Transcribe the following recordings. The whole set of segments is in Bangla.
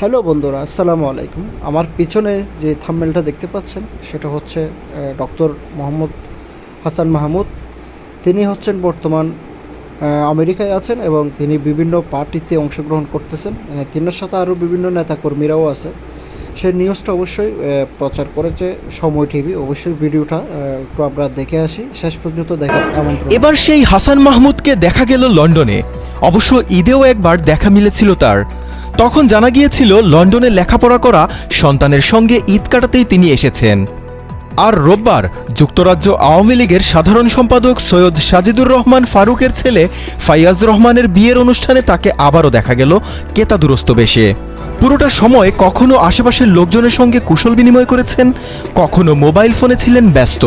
হ্যালো বন্ধুরা, আসসালামু আলাইকুম। আমার পিছনে যে থাম্বেলটা দেখতে পাচ্ছেন, সেটা হচ্ছে ডক্টর মোহাম্মদ হাসান মাহমুদ। তিনি হচ্ছেন বর্তমান আমেরিকায় আছেন এবং তিনি বিভিন্ন পার্টিতে অংশগ্রহণ করতেছেন। তিনার সাথে আরও বিভিন্ন নেতাকর্মীরাও আছে। সেই নিউজটা অবশ্যই প্রচার করেছে সময় টিভি। অবশ্যই ভিডিওটা একটু আমরা দেখে আসি। শেষ পর্যন্ত দেখা এবার সেই হাসান মাহমুদকে দেখা গেল লন্ডনে। অবশ্য ঈদেও একবার দেখা মিলেছিল তার। তখন জানা গিয়েছিল লন্ডনে লেখাপড়া করা সন্তানের সঙ্গে ঈদ কাটাতেই তিনি এসেছেন। আর রোববার যুক্তরাজ্য আওয়ামী লীগের সাধারণ সম্পাদক সৈয়দ সাজিদুর রহমান ফারুকের ছেলে ফাইয়াজ রহমানের বিয়ের অনুষ্ঠানে তাকে আবারও দেখা গেল কেতাদুরস্ত বেশে। পুরোটা সময় কখনো আশেপাশের লোকজনের সঙ্গে কুশল বিনিময় করেছেন, কখনো মোবাইল ফোনে ছিলেন ব্যস্ত।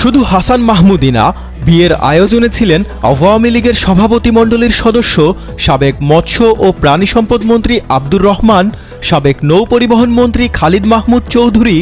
শুধু হাসান মাহমুদিনা বিয়ের আয়োজনে ছিলেন আওয়ামী লীগের সভাপতি মণ্ডলীর সদস্য, সাবেক মৎস্য ও প্রাণী সম্পদ মন্ত্রী আব্দুর রহমান, সাবেক নৌ পরিবহন মন্ত্রী খালিদ মাহমুদ চৌধুরী,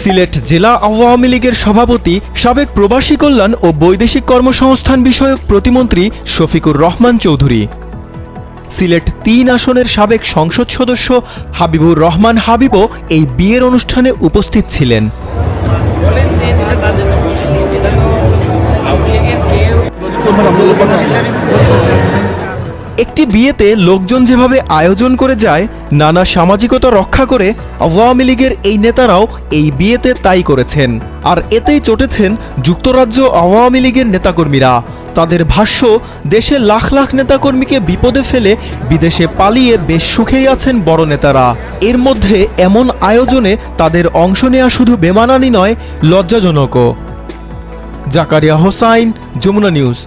সিলেট জেলা আওয়ামী লীগের সভাপতি, সাবেক প্রবাসী কল্যাণ ও বৈদেশিক কর্মসংস্থান বিষয়ক প্রতিমন্ত্রী শফিকুর রহমান চৌধুরী। সিলেট তিন আসনের সাবেক সংসদ সদস্য হাবিবুর রহমান হাবিবও এই বিয়ের অনুষ্ঠানে উপস্থিত ছিলেন। একটি বিয়েতে লোকজন যেভাবে আয়োজন করে যায়, নানা সামাজিকতা রক্ষা করে আওয়ামী লীগের এই নেতারাও এই বিয়েতে তাই করেছেন। আর এতেই চটেছেন যুক্তরাজ্য আওয়ামী লীগের নেতাকর্মীরা। তাদের ভাষ্য, দেশে লাখ লাখ নেতাকর্মীকে বিপদে ফেলে বিদেশে পালিয়ে বেশ সুখেই আছেন বড় নেতারা। এর মধ্যে এমন আয়োজনে তাদের অংশ নেওয়া শুধু বেমানানি নয়, লজ্জাজনকও। জাকারিয়া হোসাইন, যমুনা নিউজ।